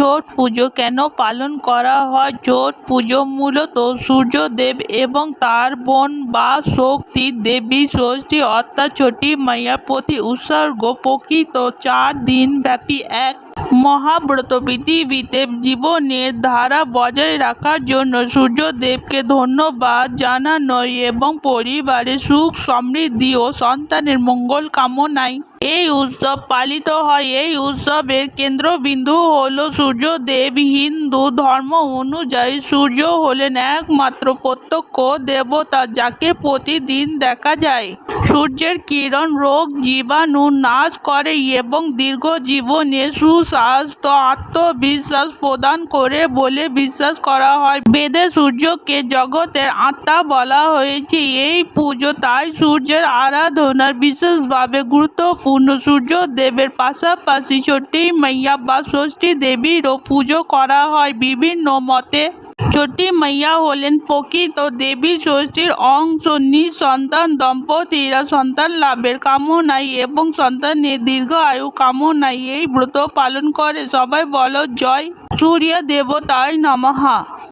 ছট পুজো কেন পালন করা হয়? ছট পুজো মূলত সূর্যদেব এবং তার বোন বা শক্তি দেবী ষষ্ঠী অর্থাৎ ছটি মাইয়ার প্রতি উৎসর্গ প্রকৃত চার দিন ব্যাপী এক মহাব্রত পৃথিবীতে জীবনের ধারা বজায় রাখার জন্য সূর্যদেবকে ধন্যবাদ জানানো এবং পরিবারে সুখ, সমৃদ্ধি ও সন্তানের মঙ্গল কামনায় এই উৎসব পালিত হয়। এই উৎসবের কেন্দ্রবিন্দু হল সূর্যদেব। হিন্দু ধর্ম অনুযায়ী সূর্য হলেন একমাত্র প্রত্যক্ষ দেবতা যাকে প্রতিদিন দেখা যায়। সূর্যের কিরণ রোগ জীবাণু নাশ করে এবং দীর্ঘ জীবনে সুস্বাস্থ্য আত্মবিশ্বাস প্রদান করে বলে বিশ্বাস করা হয়। বেদে সূর্যকে জগতের আত্মা বলা হয়েছে। এই পুজো তাই সূর্যের আরাধনার বিশেষভাবে গুরুত্বপূর্ণ। সূর্য দেবের পাশাপাশি ছটি মাইয়া বা ষষ্ঠী দেবীরও পুজো করা হয়। বিভিন্ন মতে ছটি মাইয়া হলেন প্রকৃত দেবী ষষ্ঠীর অংশ নিঃসন্তান দম্পতিরা সন্তান লাভের কামনায় এবং সন্তানের দীর্ঘ আয়ু কামনায় এই ব্রত পালন করে। সবাই বলো, জয় সূর্য দেবতায় নমঃ।